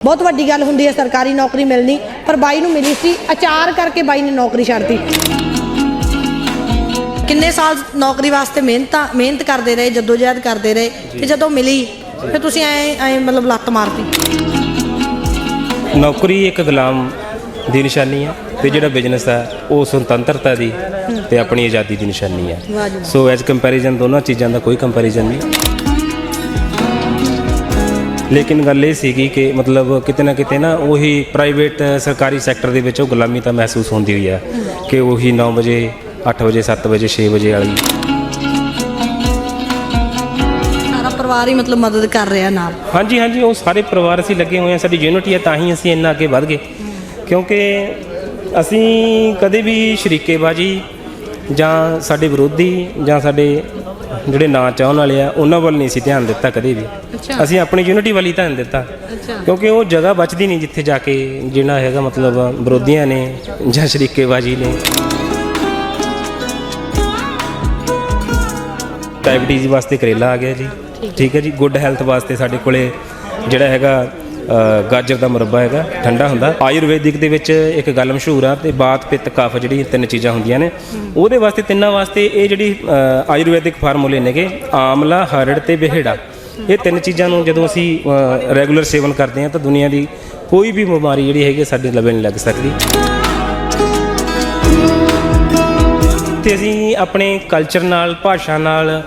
ਬਹੁਤ ਵੱਡੀ ਗੱਲ ਹੁੰਦੀ ਹੈ ਸਰਕਾਰੀ ਨੌਕਰੀ ਮਿਲਣੀ ਪਰ ਬਾਈ ਨੂੰ ਮਿਲੀ ਸੀ ਅਚਾਰ ਕਰਕੇ ਬਾਈ ਨੇ ਨੌਕਰੀ ਛੱਡਤੀ ਕਿੰਨੇ ਸਾਲ ਨੌਕਰੀ ਵਾਸਤੇ ਮਿਹਨਤਾਂ ਮਿਹਨਤ ਕਰਦੇ ਰਹੇ ਜਦੋਜਹਿਦ ਕਰਦੇ ਰਹੇ ਤੇ ਜਦੋਂ ਮਿਲੀ ਫਿਰ ਤੁਸੀਂ ਐ ਐ ਮਤਲਬ ਲੱਤ ਮਾਰਤੀ। ਨੌਕਰੀ ਇੱਕ ਗੁਲਾਮ ਦੀ ਨਿਸ਼ਾਨੀ ਹੈ ਤੇ ਜਿਹੜਾ ਬਿਜ਼ਨਸ ਹੈ ਉਹ ਸੁਤੰਤਰਤਾ ਦੀ ਤੇ ਆਪਣੀ ਆਜ਼ਾਦੀ ਦੀ ਨਿਸ਼ਾਨੀ ਹੈ। ਸੋ ਐਜ਼ ਕੰਪੈਰੀਜ਼ਨ ਦੋਨਾਂ ਚੀਜ਼ਾਂ ਦਾ ਕੋਈ ਕੰਪੈਰੀਜ਼ਨ ਨਹੀਂ। ਲੇਕਿਨ ਗੱਲ ਇਹ ਸੀਗੀ ਕਿ ਮਤਲਬ ਕਿਤੇ ਨਾ ਕਿਤੇ ਨਾ ਉਹੀ ਪ੍ਰਾਈਵੇਟ ਸਰਕਾਰੀ ਸੈਕਟਰ ਦੇ ਵਿੱਚ ਉਹ ਗੁਲਾਮੀ ਤਾਂ ਮਹਿਸੂਸ ਹੁੰਦੀ ਹੋਈ ਹੈ ਕਿ ਉਹੀ 9 ਵਜੇ 8 ਵਜੇ 7 ਵਜੇ 6 ਵਜੇ ਵਾਲੀ। ਸਾਰਾ ਪਰਿਵਾਰ ਹੀ ਮਤਲਬ ਮਦਦ ਕਰ ਰਿਹਾ ਨਾਲ। ਹਾਂਜੀ ਹਾਂਜੀ ਉਹ ਸਾਰੇ ਪਰਿਵਾਰ ਅਸੀਂ ਲੱਗੇ ਹੋਏ ਆ ਸਾਡੀ ਯੂਨਿਟੀ ਹੈ ਤਾਂ ਹੀ ਅਸੀਂ ਇੰਨਾ ਅੱਗੇ ਵਧ ਗਏ। ਕਿਉਂਕਿ ਅਸੀਂ ਕਦੇ ਵੀ ਸ਼ਰੀਕੇਬਾਜੀ ਜਾਂ ਸਾਡੇ ਵਿਰੋਧੀ ਜਾਂ ਸਾਡੇ ਜਿਹੜੇ ਨਾ ਚਾਹਣ ਵਾਲੇ ਆ ਉਹਨਾਂ ਵੱਲ ਨਹੀਂ ਸੀ ਧਿਆਨ ਦਿੱਤਾ ਕਦੇ ਵੀ। ਅੱਛਾ। ਅਸੀਂ ਆਪਣੀ ਯੂਨਿਟੀ ਵੱਲ ਹੀ ਧਿਆਨ ਦਿੱਤਾ। ਕਿਉਂਕਿ ਉਹ ਜਗ੍ਹਾ ਬਚਦੀ ਨਹੀਂ ਜਿੱਥੇ ਜਾ ਕੇ ਜਿਹੜਾ ਹੈਗਾ ਮਤਲਬ ਵਿਰੋਧੀਆਂ ਨੇ ਜਾਂ ਸ਼ਰੀਕੇਬਾਜੀ ਨੇ। ਡਾਇਬਟੀਜ਼ ਵਾਸਤੇ ਕਰੇਲਾ ਆ ਗਿਆ ਜੀ। ਠੀਕ ਹੈ। ਜੀ। ਗੁੱਡ ਹੈਲਥ ਵਾਸਤੇ ਸਾਡੇ ਕੋਲੇ ਜਿਹੜਾ ਹੈਗਾ ਗਾਜਰ ਦਾ ਮੁਰੱਬਾ ਹੈਗਾ, ਠੰਡਾ ਹੁੰਦਾ। ਆਯੁਰਵੈਦਿਕ ਦੇ ਵਿੱਚ ਇੱਕ ਗੱਲ ਮਸ਼ਹੂਰ ਆ ਤੇ ਬਾਤ, ਪਿੱਤ, ਕਫ ਜਿਹੜੀ ਤਿੰਨ ਚੀਜ਼ਾਂ ਹੁੰਦੀਆਂ ਨੇ। ਉਹਦੇ ਵਾਸਤੇ, ਤਿੰਨਾਂ ਵਾਸਤੇ ਇਹ ਜਿਹੜੀ ਆਯੁਰਵੈਦਿਕ ਫਾਰਮੂਲੇ ਨੇਗੇ, ਆਮਲਾ, ਹਰੜ ਤੇ ਬਿਹੜਾ। ਇਹ ਤਿੰਨ ਚੀਜ਼ਾਂ ਨੂੰ ਜਦੋਂ ਅਸੀਂ ਰੈਗੂਲਰ ਸੇਵਨ ਕਰਦੇ ਹਾਂ ਤਾਂ ਦੁਨੀਆ ਦੀ ਕੋਈ ਵੀ ਬਿਮਾਰੀ ਜਿਹੜੀ ਹੈਗੀ ਸਾਡੇ ਲਵੇ ਨਹੀਂ ਲੱਗ ਸਕਦੀ। ਤੇ ਅਸੀਂ ਆਪਣੇ ਕਲਚਰ ਨਾਲ, ਭਾਸ਼ਾ ਨਾਲ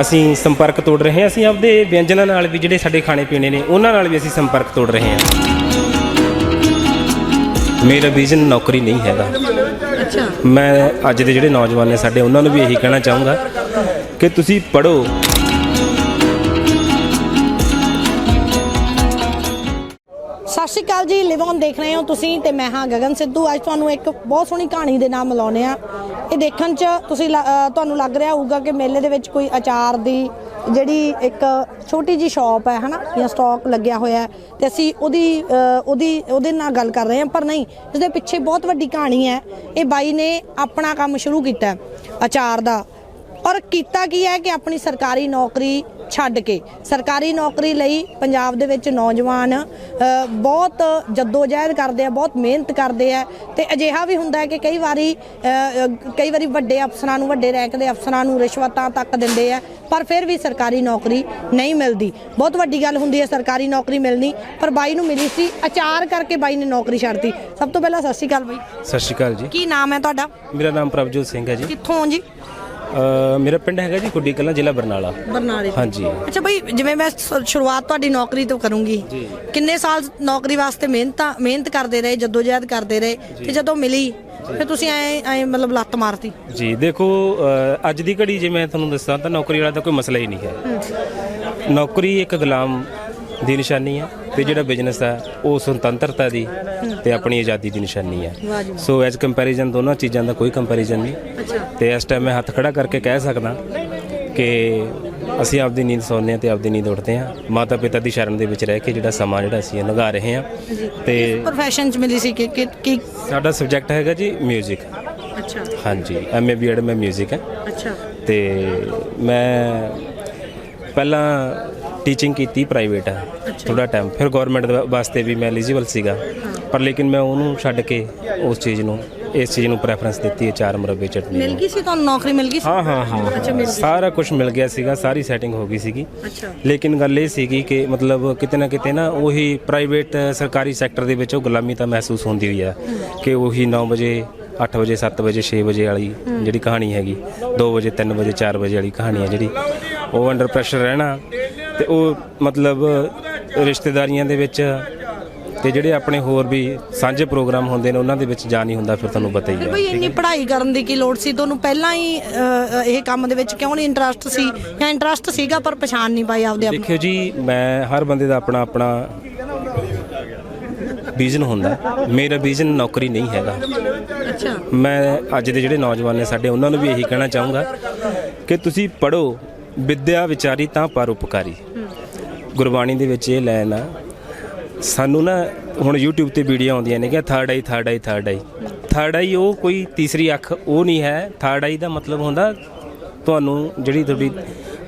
ਅਸੀਂ ਸੰਪਰਕ ਤੋੜ ਰਹੇ ਹਾਂ। ਅਸੀਂ ਆਪਦੇ ਵਿਅੰਜਨਾਂ ਨਾਲ ਵੀ ਜਿਹੜੇ ਸਾਡੇ ਖਾਣੇ ਪੀਣੇ ਨੇ ਉਹਨਾਂ ਨਾਲ ਵੀ ਅਸੀਂ ਸੰਪਰਕ ਤੋੜ ਰਹੇ ਹਾਂ। ਮੇਰਾ ਵਿਜ਼ਨ ਨੌਕਰੀ ਨਹੀਂ ਹੈਗਾ। ਅੱਛਾ। ਮੈਂ ਅੱਜ ਦੇ ਜਿਹੜੇ ਨੌਜਵਾਨ ਨੇ ਸਾਡੇ ਉਹਨਾਂ ਨੂੰ ਵੀ ਇਹੀ ਕਹਿਣਾ ਚਾਹੂੰਗਾ ਕਿ ਤੁਸੀਂ ਪੜ੍ਹੋ। ਸ਼੍ਰੀ ਅਕਾਲ ਜੀ ਲਿਵ ਔਨ ਦੇਖ ਰਹੇ ਹੋ ਤੁਸੀਂ ਤੇ ਮੈਂ ਹਾਂ ਗਗਨ ਸਿੱਧੂ। ਅੱਜ ਤੁਹਾਨੂੰ ਇੱਕ ਬਹੁਤ ਸੋਹਣੀ ਕਹਾਣੀ ਦੇ ਨਾਲ ਮਿਲਾਉਂਦੇ ਆ ਇਹ ਦੇਖਣ 'ਚ ਤੁਸੀਂ ਲ- ਤੁਹਾਨੂੰ ਲੱਗ ਰਿਹਾ ਹੋਊਗਾ ਕਿ ਮੇਲੇ ਦੇ ਵਿੱਚ ਕੋਈ ਅਚਾਰ ਦੀ ਜਿਹੜੀ ਇੱਕ ਛੋਟੀ ਜੀ ਸ਼ਾਪ ਹੈ, ਹਨਾ, ਜਾਂ ਸਟਾਕ ਲੱਗਿਆ ਹੋਇਆ ਹੈ ਤੇ ਅਸੀਂ ਉਹਦੀ ਉਹਦੀ, ਉਹਦੇ ਨਾਲ ਗੱਲ ਕਰ ਰਹੇ ਹਾਂ। ਪਰ ਨਹੀਂ ਇਸ ਦੇ ਪਿੱਛੇ ਬਹੁਤ ਵੱਡੀ ਕਹਾਣੀ ਹੈ। ਇਹ ਬਾਈ ਨੇ ਆਪਣਾ ਕੰਮ ਸ਼ੁਰੂ ਕੀਤਾ ਅਚਾਰ ਦਾ। ਔਰ ਕੀਤਾ ਕੀ ਹੈ ਕਿ ਆਪਣੀ ਸਰਕਾਰੀ ਨੌਕਰੀ ਛੱਡ ਕੇ। ਸਰਕਾਰੀ ਨੌਕਰੀ ਲਈ ਪੰਜਾਬ ਦੇ ਵਿੱਚ ਨੌਜਵਾਨ ਬਹੁਤ ਜਦੋਜਹਿਦ ਕਰਦੇ ਆ ਬਹੁਤ ਮਿਹਨਤ ਕਰਦੇ ਆ। ਤੇ ਅਜਿਹਾ ਵੀ ਹੁੰਦਾ ਹੈ ਕਿ ਕਈ ਵਾਰੀ ਕਈ ਵਾਰੀ ਵੱਡੇ ਅਫਸਰਾਂ ਨੂੰ ਵੱਡੇ ਰੈਂਕ ਦੇ ਅਫਸਰਾਂ ਨੂੰ ਰਿਸ਼ਵਤਾਂ ਤੱਕ ਦਿੰਦੇ ਆ ਪਰ ਫਿਰ ਵੀ ਸਰਕਾਰੀ ਨੌਕਰੀ ਨਹੀਂ ਮਿਲਦੀ। ਬਹੁਤ ਵੱਡੀ ਗੱਲ ਹੁੰਦੀ ਹੈ ਸਰਕਾਰੀ ਨੌਕਰੀ ਮਿਲਣੀ ਪਰ ਬਾਈ ਨੂੰ ਮਿਲੀ ਸੀ ਅਚਾਰ ਕਰਕੇ ਬਾਈ ਨੇ ਨੌਕਰੀ ਛੱਡਤੀ ਸਭ ਤੋਂ ਪਹਿਲਾਂ ਸਤਿ ਸ਼੍ਰੀ ਅਕਾਲ ਬਾਈ। ਸਤਿ ਸ਼੍ਰੀ ਅਕਾਲ ਜੀ। ਕੀ ਨਾਮ ਹੈ ਤੁਹਾਡਾ? ਮੇਰਾ ਨਾਮ ਪ੍ਰਭਜੋਤ ਸਿੰਘ ਹੈ ਜੀ। ਕਿੱਥੋਂ ਜੀ? ਮੇਰਾ ਪਿੰਡ ਹੈਗਾ ਜੀ ਕੁੱਡੀ ਕਲਾਂ ਜ਼ਿਲ੍ਹਾ ਬਰਨਾਲਾ। ਬਰਨਾਲੇ। ਤੋਂ। ਹਾਂਜੀ। ਅੱਛਾ ਬਈ ਜਿਵੇਂ ਮੈਂ ਸ- ਸ਼ੁਰੂਆਤ ਤੁਹਾਡੀ ਨੌਕਰੀ ਤੋਂ ਕਰੂੰਗੀ। ਕਿੰਨੇ ਸਾਲ ਨੌਕਰੀ ਵਾਸਤੇ ਮਿਹਨਤਾਂ ਮਿਹਨਤ ਕਰਦੇ ਰਹੇ ਜਦੋਜਹਿਦ ਕਰਦੇ ਰਹੇ ਤੇ ਜਦੋਂ ਮਿਲੀ ਫਿਰ ਤੁਸੀਂ ਐ ਐ ਮਤਲਬ ਲੱਤ ਮਾਰਤੀ। ਜੀ ਦੇਖੋ ਅ, ਅੱਜ ਦੀ ਘੜੀ ਜੇ ਮੈਂ ਤੁਹਾਨੂੰ ਦੱਸਾਂ ਤਾਂ ਨੌਕਰੀ ਵਾਲਾ ਤਾਂ ਕੋਈ ਮਸਲਾ ਹੀ ਨਹੀਂ ਹੈ। ਨੌਕਰੀ ਇੱਕ ਗੁਲਾਮ ਦੀ ਨਿਸ਼ਾਨੀ ਹੈ। ਤੇ ਜਿਹੜਾ ਬਿਜ਼ਨਸ ਹੈ ਉਹ ਸੁਤੰਤਰਤਾ ਦੀ ਤੇ ਆਪਣੀ ਆਜ਼ਾਦੀ ਦੀ ਨਿਸ਼ਾਨੀ ਹੈ ਵਾਹ ਜੀ ਵਾਹ। ਸੋ ਐਜ਼ ਕੰਪੈਰੀਜ਼ਨ ਦੋਨਾਂ ਚੀਜ਼ਾਂ ਦਾ ਕੋਈ ਕੰਪੈਰੀਜ਼ਨ ਨਹੀਂ ਅੱਛਾ ਤੇ ਇਸ ਟਾਈਮ ਮੈਂ ਹੱਥ ਖੜਾ ਕਰਕੇ ਕਹਿ ਸਕਦਾ ਕਿ ਅਸੀਂ ਆਪਦੀ ਨੀਂਦ ਸੌਂਦੇ ਹਾਂ ਤੇ ਆਪਦੀ ਨੀਂਦ ਉੱਠਦੇ ਹਾਂ ਮਾਤਾ ਪਿਤਾ ਦੀ ਸ਼ਰਨ ਦੇ ਵਿੱਚ ਰਹਿ ਕੇ ਜਿਹੜਾ ਸਮਾਂ ਜਿਹੜਾ ਅਸੀਂ ਇਹ ਲੰਘਾ ਰਹੇ ਹਾਂ ਤੇ ਪ੍ਰੋਫੈਸ਼ਨ ਚ ਮਿਲੀ ਸੀ ਕਿ ਕਿ ਕਿ- ਸਾਡਾ ਸਬਜੈਕਟ ਹੈਗਾ ਜੀ 뮤직 ਅੱਛਾ ਹਾਂਜੀ ਐਮਏ ਬੀਐਡ ਮੈਂ 뮤직 ਹੈ ਅੱਛਾ ਤੇ ਮੈਂ ਪਹਿਲਾਂ ਟੀਚਿੰਗ ਕੀਤੀ ਪ੍ਰਾਈਵੇਟ ਥੋੜਾ ਟਾਈਮ ਫਿਰ ਗਵਰਨਮੈਂਟ ਵਾਸਤੇ ਵੀ ਮੈਂ ਐਲੀਜੀਬਲ ਸੀਗਾ। ਪਰ ਲੇਕਿਨ ਮੈਂ ਉਹਨੂੰ ਛੱਡ ਕੇ ਉਸ ਚੀਜ਼ ਨੂੰ ਇਸ ਚੀਜ਼ ਨੂੰ ਪ੍ਰੈਫਰੈਂਸ ਦਿੱਤੀ ਹੈ ਚਾਰ ਮੁਰੱਬੇ ਚਟਨੀ ਮਿਲ ਗਈ ਸੀ ਤੁਹਾਨੂੰ? ਨੌਕਰੀ ਮਿਲ ਗਈ ਸੀ? ਹਾਂ ਹਾਂ ਹਾਂ। ਸਾਰਾ ਕੁਝ ਮਿਲ ਗਿਆ ਸੀਗਾ ਸਾਰੀ ਸੈਟਿੰਗ ਹੋ ਗਈ ਸੀਗੀ। ਅੱਛਾ। ਲੇਕਿਨ ਗੱਲ ਇਹ ਸੀਗੀ ਕਿ ਮਤਲਬ ਕਿਤੇ ਨਾ ਕਿਤੇ ਨਾ ਉਹੀ ਪ੍ਰਾਈਵੇਟ ਸਰਕਾਰੀ ਸੈਕਟਰ ਦੇ ਵਿੱਚ ਉਹ ਗੁਲਾਮੀ ਤਾਂ ਮਹਿਸੂਸ ਹੁੰਦੀ ਹੋਈ ਆ ਕਿ ਉਹੀ 9 ਵਜੇ 8 ਵਜੇ 7 ਵਜੇ 6 ਵਜੇ ਵਾਲੀ ਜਿਹੜੀ ਕਹਾਣੀ ਹੈਗੀ 2 ਵਜੇ 3 ਵਜੇ 4 ਵਜੇ ਵਾਲੀ ਕਹਾਣੀ ਹੈ ਜਿਹੜੀ ਉਹ ਅੰਡਰ ਪ੍ਰੈਸ਼ਰ ਰਹਿਣਾ। ਤੇ ਉਹ ਮਤਲਬ ਰਿਸ਼ਤੇਦਾਰੀਆਂ ਦੇ ਵਿੱਚ ਤੇ ਜਿਹੜੇ ਆਪਣੇ ਹੋਰ ਵੀ ਸਾਂਝੇ ਪ੍ਰੋਗਰਾਮ ਹੁੰਦੇ ਨੇ ਉਹਨਾਂ ਦੇ ਵਿੱਚ ਜਾ ਨਹੀਂ ਹੁੰਦਾ ਫਿਰ ਤੁਹਾਨੂੰ ਪਤਾ ਹੀ ਹੈ ਬਈ ਇੰਨੀ ਪੜ੍ਹਾਈ ਕਰਨ ਦੀ ਕੀ ਲੋੜ ਸੀ? ਤੁਹਾਨੂੰ ਪਹਿਲਾਂ ਹੀ ਇਹ ਕੰਮ ਦੇ ਵਿੱਚ ਕਿਉਂ ਨਹੀਂ ਇੰਟਰਸਟ ਸੀ? ਜਾਂ ਇੰਟਰਸਟ ਸੀਗਾ ਪਰ ਪਛਾਣ ਨਹੀਂ ਪਾਈ ਆਪਦੇ ਆਪ? ਦੇਖਿਓ ਜੀ ਮੈਂ ਹਰ ਬੰਦੇ ਦਾ ਆਪਣਾ ਆਪਣਾ ਵਿਜ਼ਨ ਹੁੰਦਾ। ਮੇਰਾ ਵਿਜ਼ਨ ਨੌਕਰੀ ਨਹੀਂ ਹੈਗਾ। ਅੱਛਾ। ਮੈਂ ਅੱਜ ਦੇ ਜਿਹੜੇ ਨੌਜਵਾਨ ਨੇ ਸਾਡੇ ਉਹਨਾਂ ਨੂੰ ਵੀ ਇਹੀ ਕਹਿਣਾ ਚਾਹੂੰਗਾ ਕਿ ਤੁਸੀਂ ਪੜੋ ਵਿਦਿਆ ਵਿਚਾਰੀ ਤਾਂ ਪਰ ਉਪਕਾਰੀ। ਗੁਰਬਾਣੀ ਦੇ ਵਿੱਚ ਇਹ ਲਾਈਨ ਆ, ਸਾਨੂੰ ਨਾ ਹੁਣ YouTube ਤੇ ਵੀਡੀਓ ਆਉਂਦੀਆਂ ਨੇ ਕਿ third eye third eye third eye third eye ਉਹ ਕੋਈ ਤੀਸਰੀ ਅੱਖ ਉਹ ਨਹੀਂ ਹੈ। ਥਰਡ ਆਈ ਦਾ ਮਤਲਬ ਹੁੰਦਾ ਤੁਹਾਨੂੰ ਜਿਹੜੀ ਤੁਹਾਡੀ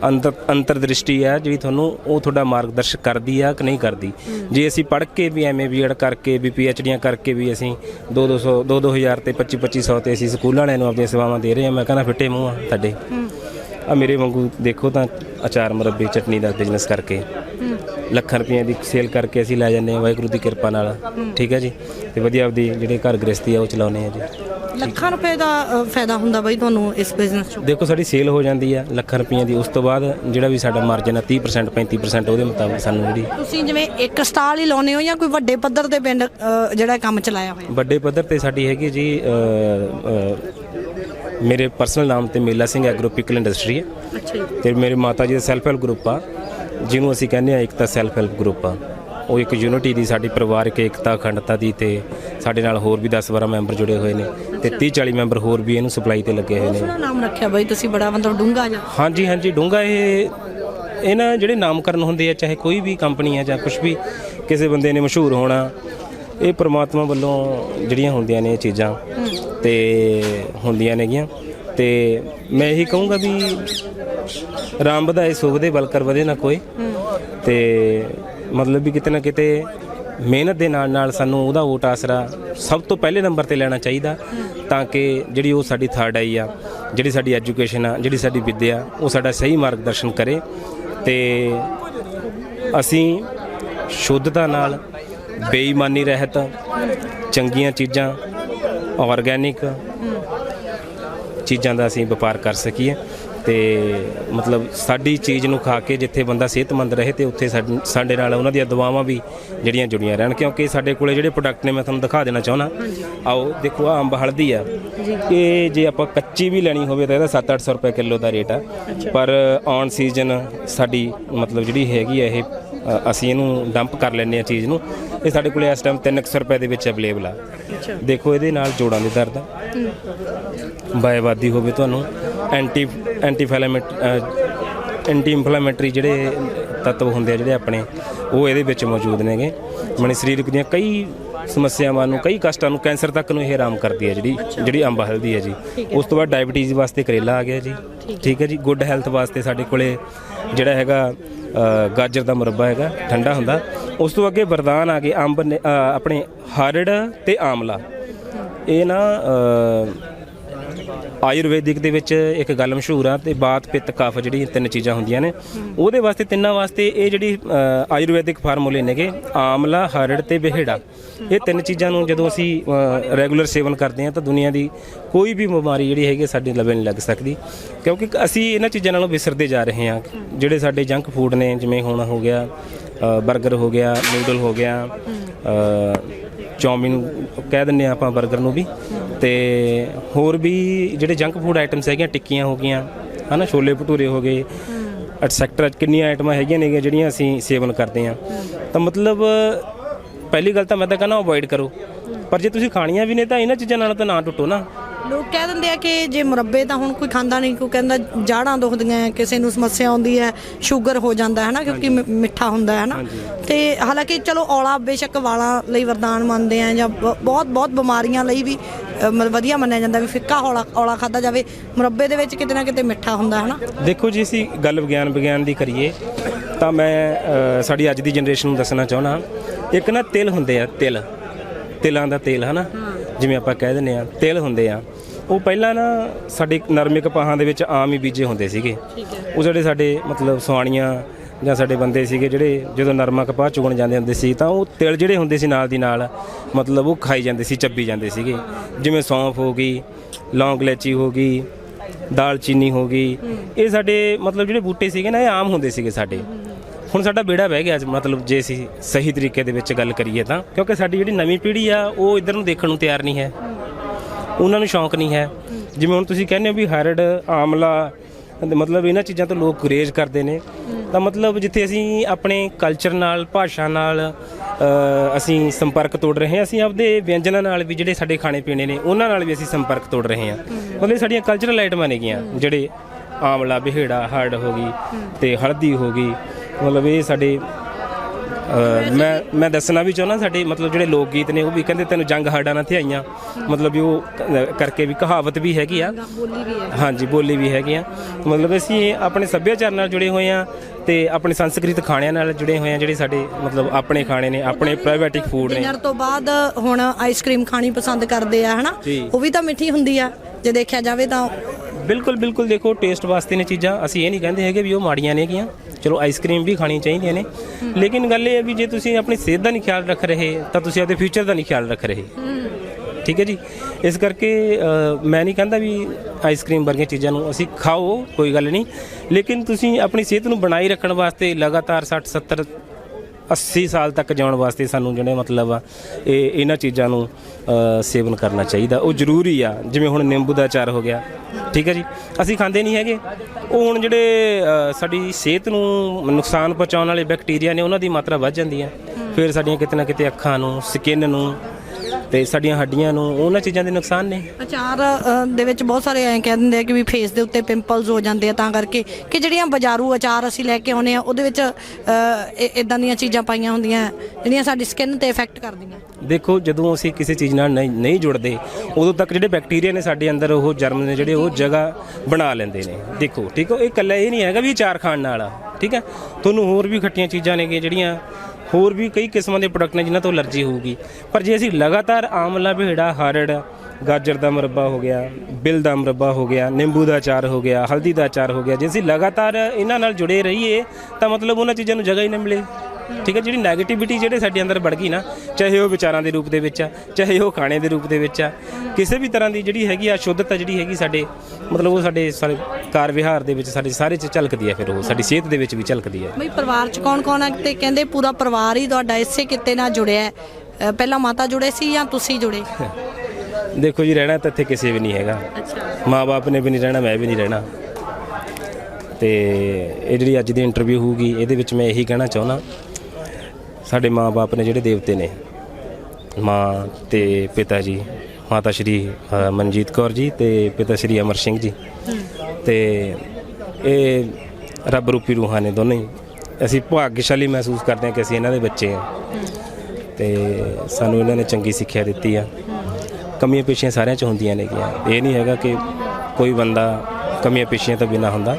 ਅੰਤਰ ਅੰਤਰਦ੍ਰਿਸ਼ਟੀ ਹੈ ਜਿਹੜੀ ਤੁਹਾਨੂੰ ਉਹ ਤੁਹਾਡਾ ਮਾਰਗਦਰਸ਼ਕ ਕਰਦੀ ਆ ਕਿ ਨਹੀਂ ਕਰਦੀ। ਜੇ ਅਸੀਂ ਪੜ੍ਹ ਕੇ ਵੀ ਐਮਏ ਬੀਐਡ ਕਰਕੇ, ਵੀ ਪੀਐਚਡੀਆਂ ਕਰਕੇ ਵੀ ਅਸੀਂ 2 200 2 2000 ਤੇ 25 2500 ਤੇ ਅਸੀਂ ਸਕੂਲਾਂ ਵਾਲਿਆਂ ਨੂੰ ਆਪਣੀਆਂ ਸੇਵਾਵਾਂ ਦੇ ਰਹੇ ਹਾਂ, ਮੈਂ ਕਹਿੰਦਾ ਫਿੱਟੇ ਮੂੰਹ ਆ ਤੁਹਾਡੇ। ਆ ਮੇਰੇ ਵਾਂਗੂ ਦੇਖੋ ਤਾਂ ਅਚਾਰ ਮੁਰੱਬੇ ਚਟਨੀ ਦਾ ਬਿਜ਼ਨਸ ਕਰਕੇ। ਲੱਖਾਂ ਰੁਪਈਆਂ ਦੀ ਸੇਲ ਕਰਕੇ ਅਸੀਂ ਲੈ ਜਾਂਦੇ ਹਾਂ ਵਾਹਿਗੁਰੂ ਦੀ ਕਿਰਪਾ ਨਾਲ। ਠੀਕ ਹੈ ਜੀ? ਤੇ ਵਧੀਆ ਆਪਦੀ ਜਿਹੜੇ ਘਰ ਗ੍ਰਸਤੀ ਆ ਉਹ ਚਲਾਉਂਦੇ ਆ ਜੀ। ਲੱਖਾਂ ਰੁਪਏ ਦਾ ਫਾਇਦਾ ਹੁੰਦਾ ਬਈ ਤੁਹਾਨੂੰ ਇਸ ਬਿਜ਼ਨਸ ਚੋਂ? ਦੇਖੋ ਸਾਡੀ ਸੇਲ ਹੋ ਜਾਂਦੀ ਆ ਲੱਖਾਂ ਰੁਪਈਆਂ ਦੀ। ਉਸ ਤੋਂ ਬਾਅਦ ਜਿਹੜਾ ਵੀ ਸਾਡਾ ਮਾਰਜਨ ਆ 30% 35% ਉਹਦੇ ਮੁਤਾਬਕ ਸਾਨੂੰ ਜਿਹੜੀ ਤੁਸੀਂ ਜਿਵੇਂ ਇੱਕ ਸਟਾਲ ਹੀ ਲਾਉਨੇ ਹੋ ਜਾਂ ਕੋਈ ਵੱਡੇ ਪੱਧਰ ਤੇ ਪਿੰਡ ਜਿਹੜਾ ਕੰਮ ਚਲਾਇਆ ਹੋਇਆ? ਵੱਡੇ ਪੱਧਰ ਤੇ ਸਾਡੀ ਹੈਗੀ ਜੀ ਮੇਰੇ ਪਰਸਨਲ ਨਾਮ ਤੇ ਮੇਲਾ ਸਿੰਘ ਐਗਰੋ ਪਿਕਲ ਇੰਡਸਟਰੀ ਹੈ। ਅੱਛਾ ਜੀ। ਤੇ ਮੇਰੇ ਮਾਤਾ ਜੀ ਦਾ ਸੈਲਫ ਹੈਲਪ ਗਰੁੱਪ ਆ ਜਿਹਨੂੰ ਅਸੀਂ ਕਹਿੰਦੇ ਆ ਇਕਤਾ ਸੈਲਫ ਹੈਲਪ ਗਰੁੱਪ ਆ। ਉਹ ਇੱਕ ਯੂਨਿਟੀ ਦੀ ਸਾਡੀ ਪਰਿਵਾਰਕ ਏਕਤਾ ਅਖੰਡਤਾ ਦੀ ਤੇ ਸਾਡੇ ਨਾਲ ਹੋਰ ਵੀ 10-12 ਮੈਂਬਰ ਜੁੜੇ ਹੋਏ ਨੇ ਤੇ 30-40 ਮੈਂਬਰ ਹੋਰ ਵੀ ਇਹਨੂੰ ਸਪਲਾਈ ਤੇ ਲੱਗੇ ਹੋਏ ਨੇ। ਸੋਹਣਾ ਨਾਮ ਰੱਖਿਆ ਬਈ ਤੁਸੀਂ ਬੜਾ ਮਤਲਬ ਡੂੰਗਾ ਜਾ ਹਾਂਜੀ ਹਾਂਜੀ ਡੂੰਗਾ ਇਹ ਇਹਨਾਂ ਜਿਹੜੇ ਨਾਮਕਰਨ ਹੁੰਦੇ ਆ ਚਾਹੇ ਕੋਈ ਵੀ ਕੰਪਨੀ ਆ ਜਾਂ ਕੁਝ ਵੀ ਕਿਸੇ ਬੰਦੇ ਨੇ ਮਸ਼ਹੂਰ ਹੋਣਾ ਇਹ ਪ੍ਰਮਾਤਮਾ ਵੱਲੋਂ ਜਿਹੜੀਆਂ ਹੁੰਦੀਆਂ ਨੇ ਇਹ ਚੀਜ਼ਾਂ ਤੇ ਹੁੰਦੀਆਂ ਨੇਗੀਆਂ। ਤੇ ਮੈਂ ਇਹੀ ਕਹੂੰਗਾ ਵੀ ਰਾਮ ਵਧਾਏ, ਸੁਖ ਦੇ, ਬਲ ਵਧੇ ਨਾ ਕੋਈ। ਤੇ ਮਤਲਬ ਵੀ ਕਿਤੇ ਨਾ ਕਿਤੇ ਮਿਹਨਤ ਦੇ ਨਾਲ ਨਾਲ ਸਾਨੂੰ ਉਹਦਾ ਓਟ ਆਸਰਾ ਸਭ ਤੋਂ ਪਹਿਲੇ ਨੰਬਰ ਤੇ ਲੈਣਾ ਚਾਹੀਦਾ ਤਾਂ ਕਿ ਜਿਹੜੀ ਉਹ ਸਾਡੀ ਥਰਡ ਆਈ ਆ, ਜਿਹੜੀ ਸਾਡੀ ਐਜੂਕੇਸ਼ਨ ਆ, ਜਿਹੜੀ ਸਾਡੀ ਵਿੱਦਿਆ, ਉਹ ਸਾਡਾ ਸਹੀ ਮਾਰਗਦਰਸ਼ਨ ਕਰੇ। ਤੇ ਅਸੀਂ ਸ਼ੁੱਧਤਾ ਨਾਲ ਬੇਈਮਾਨੀ ਰਹਿਤ ਚੰਗੀਆਂ ਚੀਜ਼ਾਂ ਆਰਗੈਨਿਕ ਚੀਜ਼ਾਂ ਦਾ ਅਸੀਂ ਵਪਾਰ ਕਰ ਸਕੀਏ ਤੇ ਮਤਲਬ ਸਾਡੀ ਚੀਜ਼ ਨੂੰ ਖਾ ਕੇ ਜਿੱਥੇ ਬੰਦਾ ਸਿਹਤਮੰਦ ਰਹੇ ਤੇ ਉੱਥੇ ਸਾਡ- ਨਾਲ ਉਹਨਾਂ ਦੀਆਂ ਦਵਾਵਾਂ ਵੀ ਜਿਹੜੀਆਂ ਜੁੜੀਆਂ ਰਹਿਣ ਕਿਉਂਕਿ ਸਾਡੇ ਕੋਲੇ ਜਿਹੜੇ ਪ੍ਰੋਡਕਟ ਨੇ ਮੈਂ ਤੁਹਾਨੂੰ ਦਿਖਾ ਦੇਣਾ ਚਾਹੁੰਦਾ। ਆਓ ਦੇਖੋ ਆ ਅੰਬ ਹਲਦੀ ਆ। ਇਹ ਜੇ ਆਪਾਂ ਕੱਚੀ ਵੀ ਲੈਣੀ ਹੋਵੇ ਤਾਂ ਇਹਦਾ 7-800 ਰੁਪਏ ਕਿਲੋ ਦਾ ਰੇਟ ਆ। ਪਰ ਔਨ ਸੀਜ਼ਨ ਸਾਡੀ ਮਤਲਬ ਜਿਹੜੀ ਹੈਗੀ ਆ ਇਹ ਅਸੀਂ ਇਹਨੂੰ ਡੰਪ ਕਰ ਲੈਂਦੇ ਆ ਚੀਜ਼ ਨੂੰ। ਇਹ ਸਾਡੇ ਕੋਲੇ ਇਸ ਟਾਈਮ 300 ਰੁਪਏ ਦੇ ਵਿੱਚ ਅਵੇਲੇਬਲ ਆ। ਦੇਖੋ ਇਹਦੇ ਨਾਲ ਜੋੜਾਂ ਦੇ ਦਰਦ ਬਾਇਵਾਦੀ ਹੋਵੇ ਤੁਹਾਨੂੰ ਐਂਟੀ ਐਂਟੀ ਫੈਲਾਮੈਟ ਐਂਟੀ ਇਨਫਲੇਮੇਟਰੀ ਜਿਹੜੇ ਤੱਤਵ ਹੁੰਦੇ ਆ ਜਿਹੜੇ ਆਪਣੇ ਉਹ ਇਹਦੇ ਵਿੱਚ ਮੌਜੂਦ ਨੇਗੇ। ਮਨੇ ਸਰੀਰਕ ਦੀਆਂ ਕਈ ਸਮੱਸਿਆਵਾਂ ਨੂੰ ਕਈ ਕਸ਼ਟਾਂ ਨੂੰ ਕੈਂਸਰ ਤੱਕ ਨੂੰ ਇਹ ਆਰਾਮ ਕਰਦੀ ਹੈ ਜਿਹੜੀ ਜਿਹੜੀ ਅੰਬ ਹਲਦੀ ਹੈ ਜੀ। ਉਸ ਤੋਂ ਬਾਅਦ ਡਾਇਬੀਟੀਜ਼ ਵਾਸਤੇ ਕਰੇਲਾ ਆ ਗਿਆ ਜੀ। ਠੀਕ ਹੈ। ਜੀ ਗੁੱਡ ਹੈਲਥ ਵਾਸਤੇ ਸਾਡੇ ਕੋਲੇ ਜਿਹੜਾ ਹੈਗਾ ਗਾਜਰ ਦਾ ਮੁਰੱਬਾ ਹੈਗਾ ਠੰਡਾ ਹੁੰਦਾ। ਉਸ ਤੋਂ ਅੱਗੇ ਵਰਦਾਨ ਆ ਗਏ ਅੰਬ ਨੇ- ਆਪਣੇ ਹਰੜ ਤੇ ਆਮਲਾ। ਇਹ ਨਾ ਆਯੁਰਵੈਦਿਕ ਦੇ ਵਿੱਚ ਇੱਕ ਗੱਲ ਮਸ਼ਹੂਰ ਆ ਤੇ ਬਾਤ, ਪਿੱਤ, ਕਫ ਜਿਹੜੀ ਤਿੰਨ ਚੀਜ਼ਾਂ ਹੁੰਦੀਆਂ ਨੇ। ਉਹਦੇ ਵਾਸਤੇ, ਤਿੰਨਾਂ ਵਾਸਤੇ ਇਹ ਜਿਹੜੀ ਆਯੁਰਵੈਦਿਕ ਫਾਰਮੂਲੇ ਨੇਗੇ, ਆਮਲਾ, ਹਰੜ ਤੇ ਬਿਹੜਾ ਇਹ ਤਿੰਨ ਚੀਜ਼ਾਂ ਨੂੰ ਜਦੋਂ ਅਸੀਂ ਰੈਗੂਲਰ ਸੇਵਨ ਕਰਦੇ ਹਾਂ ਤਾਂ ਦੁਨੀਆ ਦੀ ਕੋਈ ਵੀ ਬਿਮਾਰੀ ਜਿਹੜੀ ਹੈਗੀ ਸਾਡੇ ਲਵੇ ਨਹੀਂ ਲੱਗ ਸਕਦੀ। ਕਿਉਂਕਿ ਅਸੀਂ ਇਹਨਾਂ ਚੀਜ਼ਾਂ ਨਾਲੋਂ ਵਿਸਰਦੇ ਜਾ ਰਹੇ ਹਾਂ, ਜਿਹੜੇ ਸਾਡੇ ਜੰਕ ਫੂਡ ਨੇ, ਜਿਵੇਂ ਹੁਣ ਹੋ ਗਿਆ 버ਗਰ ਹੋ ਗਿਆ ਨੂਡਲ ਹੋ ਗਿਆ ਚੌਮਿਨ ਕਹਿ ਦਿੰਨੇ ਆਪਾਂ 버ਗਰ ਨੂੰ ਵੀ। ਤੇ ਹੋਰ ਵੀ ਜਿਹੜੇ ਜੰਕ ਫੂਡ ਆਈਟਮਸ ਹੈਗੀਆਂ ਟਿੱਕੀਆਂ ਹੋ ਗਈਆਂ ਹਨਾ ਛੋਲੇ ਭਟੂਰੇ ਹੋ ਗਏ ਐਟਸੈਕਟਰਾ ਕਿੰਨੀਆਂ ਆਈਟਮਾਂ ਹੈਗੀਆਂ ਨੇ ਜਿਹੜੀਆਂ ਅਸੀਂ ਸੇਵਨ ਕਰਦੇ ਆ ਤਾਂ ਮਤਲਬ ਪਹਿਲੀ ਗੱਲ ਤਾਂ ਮੈਂ ਤਾਂ ਕਹਿੰਦਾ ਅਵੋਇਡ ਕਰੋ। ਪਰ ਜੇ ਤੁਸੀਂ ਖਾਣੀਆਂ ਵੀ ਨੇ ਤਾਂ ਇਹਨਾਂ ਚੀਜ਼ਾਂ ਨਾਲ ਤਾਂ ਨਾ ਟੁੱਟੋ ਨਾ। ਲੋਕ ਕਹਿ ਦਿੰਦੇ ਆ ਕਿ ਜੇ ਮੁਰੱਬੇ ਤਾਂ ਹੁਣ ਕੋਈ ਖਾਂਦਾ ਨਹੀਂ ਕੋਈ ਕਹਿੰਦਾ ਜਾੜਾਂ ਦੁਖਦੀਆਂ ਕਿਸੇ ਨੂੰ ਸਮੱਸਿਆ ਆਉਂਦੀ ਹੈ ਸ਼ੂਗਰ ਹੋ ਜਾਂਦਾ ਹੈ ਨਾ ਕਿਉਂਕਿ ਮਿ- ਮਿੱਠਾ ਹੁੰਦਾ ਹੈ ਨਾ। ਤੇ ਹਾਲਾਂਕਿ ਚਲੋ ਔਲਾ ਬੇਸ਼ੱਕ ਵਾਲਾਂ ਲਈ ਵਰਦਾਨ ਮੰਨਦੇ ਆ ਜਾਂ ਬ- ਬਹੁਤ ਬਹੁਤ ਬਿਮਾਰੀਆਂ ਲਈ ਵੀ ਅ, ਮਤਲਬ ਵਧੀਆ ਮੰਨਿਆ ਜਾਂਦਾ ਵੀ ਫਿੱਕਾ ਔਲਾ ਔਲਾ ਖਾਦਾ ਜਾਵੇ। ਮੁਰੱਬੇ ਦੇ ਵਿੱਚ ਕਿਤੇ ਨਾ ਕਿਤੇ ਮਿੱਠਾ ਹੁੰਦਾ ਹੈ ਨਾ। ਦੇਖੋ ਜੀ ਅਸੀਂ ਗੱਲ ਵਿਗਿਆਨ ਵਿਗਿਆਨ ਦੀ ਕਰੀਏ ਤਾਂ ਮੈਂ ਅ, ਸਾਡੀ ਅੱਜ ਦੀ ਜਨਰੇਸ਼ਨ ਨੂੰ ਦੱਸਣਾ ਚਾਹੁੰਦਾ ਇੱਕ ਨਾ ਤਿਲ ਹੁੰਦੇ ਆ ਤਿਲ। ਤਿਲਾਂ ਦਾ ਤੇਲ ਹਨਾ? ਜਿਵੇਂ ਆਪਾਂ ਕਹਿ ਦਿੰਦੇ ਆ ਤਿਲ ਹੁੰਦੇ ਆ। ਉਹ ਪਹਿਲਾਂ ਨਾ ਸਾਡੇ ਨਰਮੇ ਕਪਾਹਾਂ ਦੇ ਵਿੱਚ ਆਮ ਹੀ ਬੀਜੇ ਹੁੰਦੇ ਸੀਗੇ। ਉਹ ਜਿਹੜੇ ਸਾਡੇ ਮਤਲਬ ਸੁਆਣੀਆਂ ਜਾਂ ਸਾਡੇ ਬੰਦੇ ਸੀਗੇ ਜਿਹੜੇ ਜਦੋਂ ਨਰਮਾ ਕਪਾਹ ਚੁਗਣ ਜਾਂਦੇ ਹੁੰਦੇ ਸੀ ਤਾਂ ਉਹ ਤਿਲ ਜਿਹੜੇ ਹੁੰਦੇ ਸੀ ਨਾਲ ਦੀ ਨਾਲ ਮਤਲਬ ਉਹ ਖਾਈ ਜਾਂਦੇ ਸੀ ਚੱਬੀ ਜਾਂਦੇ ਸੀਗੇ। ਜਿਵੇਂ ਸੌਂਫ ਹੋ ਗਈ ਲੌਂਗ ਇਲਾਇਚੀ ਹੋ ਗਈ ਦਾਲਚੀਨੀ ਹੋ ਗਈ। ਇਹ ਸਾਡੇ ਮਤਲਬ ਜਿਹੜੇ ਬੂਟੇ ਸੀਗੇ ਨਾ ਇਹ ਆਮ ਹੁੰਦੇ ਸੀਗੇ ਸਾਡੇ। ਹੁਣ ਸਾਡਾ ਬੇੜਾ ਬਹਿ ਗਿਆ ਮਤਲਬ ਜੇ ਅਸੀਂ ਸਹੀ ਤਰੀਕੇ ਦੇ ਵਿੱਚ ਗੱਲ ਕਰੀਏ ਤਾਂ ਕਿਉਂਕਿ ਸਾਡੀ ਜਿਹੜੀ ਨਵੀਂ ਪੀੜ੍ਹੀ ਆ ਉਹ ਇਧਰ ਨੂੰ ਦੇਖਣ ਨੂੰ ਤਿਆਰ ਨਹੀਂ ਹੈ। ਉਹਨਾਂ ਨੂੰ ਸ਼ੌਂਕ ਨਹੀਂ ਹੈ। ਜਿਵੇਂ ਹੁਣ ਤੁਸੀਂ ਕਹਿੰਦੇ ਹੋ ਵੀ ਹਰੜ ਆਮਲਾ ਮਤਲਬ ਇਹਨਾਂ ਚੀਜ਼ਾਂ ਤੋਂ ਲੋਕ ਗੁਰੇਜ਼ ਕਰਦੇ ਨੇ। ਤਾਂ ਮਤਲਬ ਜਿੱਥੇ ਅਸੀਂ ਆਪਣੇ ਕਲਚਰ ਨਾਲ, ਭਾਸ਼ਾ ਨਾਲ ਅਸੀਂ ਸੰਪਰਕ ਤੋੜ ਰਹੇ ਹਾਂ, ਅਸੀਂ ਆਪਦੇ ਵਿਅੰਜਨਾਂ ਨਾਲ ਵੀ ਜਿਹੜੇ ਸਾਡੇ ਖਾਣੇ ਪੀਣੇ ਨੇ, ਉਹਨਾਂ ਨਾਲ ਵੀ ਅਸੀਂ ਸੰਪਰਕ ਤੋੜ ਰਹੇ ਹਾਂ। ਮਤਲਬ ਇਹ ਸਾਡੀਆਂ ਕਲਚਰਲ ਆਈਟਮਾਂ ਨੇਗੀਆਂ ਜਿਹੜੇ ਆਮਲਾ, ਬਿਹੜਾ ਹਰੜ ਹੋ ਗਈ ਤੇ ਹਲਦੀ ਹੋ ਗਈ। ਮਤਲਬ ਇਹ ਸਾਡੇ ਮੈਂ ਮੈਂ ਦੱਸਣਾ ਵੀ ਚਾਹੁੰਦਾ ਸਾਡੇ ਮਤਲਬ ਜਿਹੜੇ ਲੋਕ ਗੀਤ ਨੇ ਉਹ ਵੀ ਕਹਿੰਦੇ ਤੈਨੂੰ ਜੰਗ ਹਾੜਾ ਨਾ ਥਿਆਈਆਂ। ਮਤਲਬ ਵੀ ਉਹ ਕਰਕੇ ਵੀ ਕਹਾਵਤ ਵੀ ਹੈਗੀ ਆ। ਹਾਂਜੀ ਬੋਲੀ ਵੀ ਹੈਗੀ ਆ। ਮਤਲਬ ਅਸੀਂ ਆਪਣੇ ਸੱਭਿਆਚਾਰ ਨਾਲ ਜੁੜੇ ਹੋਏ ਆ ਤੇ ਆਪਣੇ ਸੰਸਕ੍ਰਿਤ ਖਾਣਿਆਂ ਨਾਲ ਜੁੜੇ ਹੋਏ ਆ ਜਿਹੜੇ ਸਾਡੇ ਮਤਲਬ ਆਪਣੇ ਖਾਣੇ ਨੇ ਆਪਣੇ ਪ੍ਰਾਈਵੇਟਿਕ ਫੂਡ ਨੇ। ਡਿਨਰ ਤੋਂ ਬਾਅਦ ਹੁਣ ਆਈਸਕ੍ਰੀਮ ਖਾਣੀ ਪਸੰਦ ਕਰਦੇ ਆ ਹਨਾ। ਉਹ ਵੀ ਤਾਂ ਮਿੱਠੀ ਹੁੰਦੀ ਆ। ਜੇ ਦੇਖਿਆ ਜਾਵੇ ਤਾਂ ਬਿਲਕੁਲ ਬਿਲਕੁਲ ਦੇਖੋ ਟੇਸਟ ਵਾਸਤੇ ਨੇ ਚੀਜ਼ਾਂ। ਅਸੀਂ ਇਹ ਨਹੀਂ ਕਹਿੰਦੇ ਹੈਗੇ ਵੀ ਉਹ ਮਾੜੀਆਂ ਨੇਗੀਆਂ ਚਲੋ ਆਈਸਕ੍ਰੀਮ ਵੀ ਖਾਣੀ ਚਾਹੀਦੀਆਂ ਨੇ। ਲੇਕਿਨ ਗੱਲ ਇਹ ਹੈ ਵੀ ਜੇ ਤੁਸੀਂ ਆਪਣੀ ਸਿਹਤ ਦਾ ਨਹੀਂ ਖਿਆਲ ਰੱਖ ਰਹੇ ਤਾਂ ਤੁਸੀਂ ਆਪਣੇ ਫਿਊਚਰ ਦਾ ਨਹੀਂ ਖਿਆਲ ਰੱਖ ਰਹੇ। ਠੀਕ ਹੈ ਜੀ? ਇਸ ਕਰਕੇ ਮੈਂ ਨਹੀਂ ਕਹਿੰਦਾ ਵੀ ਆਈਸਕ੍ਰੀਮ ਵਰਗੀਆਂ ਚੀਜ਼ਾਂ ਨੂੰ ਅਸੀਂ ਖਾਓ ਕੋਈ ਗੱਲ ਨਹੀਂ। ਲੇਕਿਨ ਤੁਸੀਂ ਆਪਣੀ ਸਿਹਤ ਨੂੰ ਬਣਾਈ ਰੱਖਣ ਵਾਸਤੇ ਲਗਾਤਾਰ 60 70 80 ਸਾਲ ਤੱਕ ਜਿਉਣ ਵਾਸਤੇ ਸਾਨੂੰ ਜਿਹੜੇ ਮਤਲਬ ਆ ਇਹ ਇਹਨਾਂ ਚੀਜ਼ਾਂ ਨੂੰ ਅ, ਸੇਵਨ ਕਰਨਾ ਚਾਹੀਦਾ। ਉਹ ਜ਼ਰੂਰੀ ਆ ਜਿਵੇਂ ਹੁਣ ਨਿੰਬੂ ਦਾ ਅਚਾਰ ਹੋ ਗਿਆ। ਠੀਕ ਹੈ ਜੀ? ਅਸੀਂ ਖਾਂਦੇ ਨਹੀਂ ਹੈਗੇ। ਉਹ ਹੁਣ ਜਿਹੜੇ ਅ, ਸਾਡੀ ਸਿਹਤ ਨੂੰ ਨੁਕਸਾਨ ਪਹੁੰਚਾਉਣ ਵਾਲੇ ਬੈਕਟੀਰੀਆ ਨੇ ਉਹਨਾਂ ਦੀ ਮਾਤਰਾ ਵੱਧ ਜਾਂਦੀ ਹੈ। ਫਿਰ ਸਾਡੀਆਂ ਕਿਤੇ ਨਾ ਕਿਤੇ ਅੱਖਾਂ ਨੂੰ ਸਕਿਨ ਨੂੰ ਤੇ ਸਾਡੀਆਂ ਹੱਡੀਆਂ ਨੂੰ ਉਹਨਾਂ ਚੀਜ਼ਾਂ ਦੇ ਨੁਕਸਾਨ ਨੇ। ਅਚਾਰ ਅ, ਦੇ ਵਿੱਚ ਬਹੁਤ ਸਾਰੇ ਐਂ ਕਹਿ ਦਿੰਦੇ ਆ ਕਿ ਵੀ ਫੇਸ ਦੇ ਉੱਤੇ ਪਿੰਪਲਸ ਹੋ ਜਾਂਦੇ ਆ ਤਾਂ ਕਰਕੇ ਕਿ ਜਿਹੜੀਆਂ ਬਾਜ਼ਾਰੂ ਅਚਾਰ ਅਸੀਂ ਲੈ ਕੇ ਆਉਨੇ ਆ ਉਹਦੇ ਵਿੱਚ ਇਦਾਂ ਦੀਆਂ ਚੀਜ਼ਾਂ ਪਾਈਆਂ ਹੁੰਦੀਆਂ ਜਿਹੜੀਆਂ ਸਾਡੀ ਸਕਿਨ ਤੇ ਇਫੈਕਟ ਕਰਦੀਆਂ। ਦੇਖੋ ਜਦੋਂ ਅਸੀਂ ਕਿਸੇ ਚੀਜ਼ ਨਾਲ ਨਹੀਂ ਨਹੀਂ ਜੁੜਦੇ ਉਦੋਂ ਤੱਕ ਜਿਹੜੇ ਬੈਕਟੀਰੀਆ ਨੇ ਸਾਡੇ ਅੰਦਰ ਉਹ ਜਰਮ ਨੇ ਜਿਹੜੇ ਉਹ ਜਗ੍ਹਾ ਬਣਾ ਲੈਂਦੇ ਨੇ। ਦੇਖੋ ਠੀਕ ਹੈ ਇਹ ਇਕੱਲਾ ਇਹ ਨਹੀਂ ਹੈਗਾ ਵੀ ਇਹ ਚਾਰ ਖਾਣ ਨਾਲ ਆ ਠੀਕ ਹੈ ਤੁਹਾਨੂੰ ਹੋਰ ਵੀ ਖੱਟੀਆਂ ਚੀਜ਼ਾਂ ਨੇਗੀਆਂ ਜਿਹੜੀਆਂ ਹੋਰ ਵੀ ਕਈ ਕਿਸਮਾਂ ਦੇ ਪ੍ਰੋਡਕਟ ਨੇ ਜਿਨ੍ਹਾਂ ਤੋਂ ਅਲਰਜੀ ਹੋਊਗੀ। ਪਰ ਜੇ ਅਸੀਂ ਲਗਾਤਾਰ ਆਮਲਾ ਭੇੜਾ ਹਰੜ, ਗਾਜਰ ਦਾ ਮੁਰੱਬਾ ਹੋ ਗਿਆ, ਬਿਲ ਦਾ ਮੁਰੱਬਾ ਹੋ ਗਿਆ, ਨਿੰਬੂ ਦਾ ਅਚਾਰ ਹੋ ਗਿਆ, ਹਲਦੀ ਦਾ ਅਚਾਰ ਹੋ ਗਿਆ, ਜੇ ਅਸੀਂ ਲਗਾਤਾਰ ਇਹਨਾਂ ਨਾਲ ਜੁੜੇ ਰਹੀਏ, ਤਾਂ ਮਤਲਬ ਉਹਨਾਂ ਚੀਜ਼ਾਂ ਨੂੰ ਜਗ੍ਹਾ ਹੀ ਨਾ ਮਿਲੇ। ਠੀਕ ਹੈ ਜਿਹੜੀ 네ਗੇਟਿਵਿਟੀ ਜਿਹੜੇ ਸਾਡੇ ਅੰਦਰ ਵੜ ਗਈ ਨਾ ਚਾਹੇ ਉਹ ਵਿਚਾਰਾਂ ਦੇ ਰੂਪ ਦੇ ਵਿੱਚ ਆ ਚਾਹੇ ਉਹ ਖਾਣੇ ਦੇ ਰੂਪ ਦੇ ਵਿੱਚ ਆ ਕਿਸੇ ਵੀ ਤਰ੍ਹਾਂ ਦੀ ਜਿਹੜੀ ਹੈਗੀ ਆ ਸ਼ੁੱਧਤਾ ਜਿਹੜੀ ਹੈਗੀ ਸਾਡੇ ਮਤਲਬ ਉਹ ਸਾਡੇ ਸਾਰੇ ਕਾਰ ਵਿਹਾਰ ਦੇ ਵਿੱਚ ਸਾਡੇ ਸਾਰੇ ਚ ਝਲਕਦੀ ਆ ਫਿਰ ਉਹ ਸਾਡੀ ਸਿਹਤ ਦੇ ਵਿੱਚ ਵੀ ਝਲਕਦੀ ਆ। ਬਈ ਪਰਿਵਾਰ ਚ ਕੌਣ ਕੌਣ ਹੈ ਤੇ ਕਹਿੰਦੇ ਪੂਰਾ ਪਰਿਵਾਰ ਹੀ ਤੁਹਾਡਾ ਇਸੇ ਕਿੱਤੇ ਨਾਲ ਜੁੜਿਆ ਹੈ। ਪਹਿਲਾਂ ਮਾਤਾ ਜੁੜੇ ਸੀ ਜਾਂ ਤੁਸੀਂ ਜੁੜੇ? ਦੇਖੋ ਜੀ ਰਹਿਣਾ ਤਾਂ ਇੱਥੇ ਕਿਸੇ ਵੀ ਨਹੀਂ ਹੈਗਾ। ਅੱਛਾ। ਮਾਪੇ ਨੇ ਵੀ ਨਹੀਂ ਰਹਿਣਾ ਮੈਂ ਵੀ ਨਹੀਂ ਰਹਿਣਾ। ਤੇ ਇਹ ਜਿਹੜੀ ਅੱਜ ਦੀ ਇੰਟਰਵਿਊ ਹੋਊਗੀ ਇਹਦੇ ਵਿੱਚ ਮੈਂ ਇਹੀ ਕਹਿਣਾ ਚਾਹੁੰਦਾ ਸਾਡੇ ਮਾਪੇ ਨੇ ਜਿਹੜੇ ਦੇਵਤੇ ਨੇ, ਮਾਂ ਤੇ ਪਿਤਾ ਜੀ, ਮਾਤਾ ਸ਼੍ਰੀ ਮਨਜੀਤ ਕੌਰ ਜੀ ਤੇ ਪਿਤਾ ਸ਼੍ਰੀ ਅਮਰ ਸਿੰਘ ਜੀ। ਤੇ ਇਹ ਰੱਬ ਰੂਪੀ ਰੂਹਾਂ ਨੇ ਦੋਨੇ ਹੀ। ਅਸੀਂ ਭਾਗਸ਼ਾਲੀ ਮਹਿਸੂਸ ਕਰਦੇ ਹਾਂ ਕਿ ਅਸੀਂ ਇਹਨਾਂ ਦੇ ਬੱਚੇ ਹਾਂ। ਤੇ ਸਾਨੂੰ ਇਹਨਾਂ ਨੇ ਚੰਗੀ ਸਿੱਖਿਆ ਦਿੱਤੀ ਆ। ਕਮੀਆਂ ਪੇਸ਼ੀਆਂ ਸਾਰਿਆਂ 'ਚ ਹੁੰਦੀਆਂ ਨੇਗੀਆਂ। ਇਹ ਨਹੀਂ ਹੈਗਾ ਕਿ ਕੋਈ ਬੰਦਾ ਕਮੀਆਂ ਪੇਸ਼ੀਆਂ ਤੋਂ ਬਿਨਾ ਹੁੰਦਾ।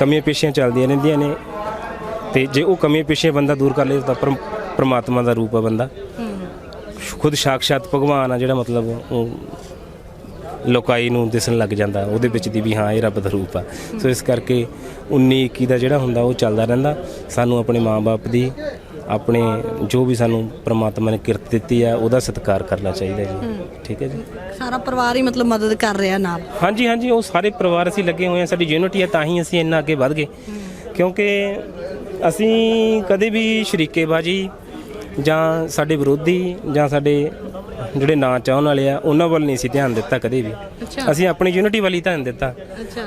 ਕਮੀਆਂ ਪੇਸ਼ੀਆਂ ਚੱਲਦੀਆਂ ਰਹਿੰਦੀਆਂ ਨੇ। ਤੇ ਜੇ ਉਹ ਕਮੀਆਂ ਪੇਸ਼ੀਆਂ ਬੰਦਾ ਦੂਰ ਕਰ ਲੇ ਤਾਂ ਪਰਮ- ਪ੍ਰਮਾਤਮਾ ਦਾ ਰੂਪ ਆ ਬੰਦਾ। ਖੁਦ ਸਾਖਸ਼ਾਤ ਭਗਵਾਨ ਆ ਜਿਹੜਾ ਮਤਲਬ ਉਹ ਲੋਕਾਈ ਨੂੰ ਦਿਸਣ ਲੱਗ ਜਾਂਦਾ ਉਹਦੇ ਵਿੱਚ ਦੀ ਵੀ ਹਾਂ ਇਹ ਰੱਬ ਦਾ ਰੂਪ ਆ। ਸੋ ਇਸ ਕਰਕੇ 19 21 ਦਾ ਜਿਹੜਾ ਹੁੰਦਾ ਉਹ ਚੱਲਦਾ ਰਹਿੰਦਾ। ਸਾਨੂੰ ਆਪਣੇ ਮਾਪੇ ਦੀ ਆਪਣੇ ਜੋ ਵੀ ਸਾਨੂੰ ਪ੍ਰਮਾਤਮਾ ਨੇ ਕਿਰਤ ਦਿੱਤੀ ਆ ਉਹਦਾ ਸਤਿਕਾਰ ਕਰਨਾ ਚਾਹੀਦਾ ਜੀ। ਠੀਕ ਹੈ ਜੀ? ਸਾਰਾ ਪਰਿਵਾਰ ਹੀ ਮਤਲਬ ਮਦਦ ਕਰ ਰਿਹਾ ਨਾਲ। ਹਾਂਜੀ ਹਾਂਜੀ ਉਹ ਸਾਰੇ ਪਰਿਵਾਰ ਅਸੀਂ ਲੱਗੇ ਹੋਏ ਆ ਸਾਡੀ ਯੂਨਿਟੀ ਹੈ ਤਾਂ ਹੀ ਅਸੀਂ ਇੰਨਾ ਅੱਗੇ ਵਧ ਗਏ। ਕਿਉਂਕਿ ਅਸੀਂ ਕਦੇ ਵੀ ਸ਼ਰੀਕੇਬਾਜੀ ਜਾਂ ਸਾਡੇ ਵਿਰੋਧੀ ਜਾਂ ਸਾਡੇ ਜਿਹੜੇ ਨਾ ਚਾਹਣ ਵਾਲੇ ਆ ਉਹਨਾਂ ਵੱਲ ਨਹੀਂ ਸੀ ਧਿਆਨ ਦਿੱਤਾ ਕਦੇ ਵੀ। ਅਸੀਂ ਆਪਣੀ ਯੂਨਿਟੀ ਵੱਲ ਹੀ ਧਿਆਨ ਦਿੱਤਾ।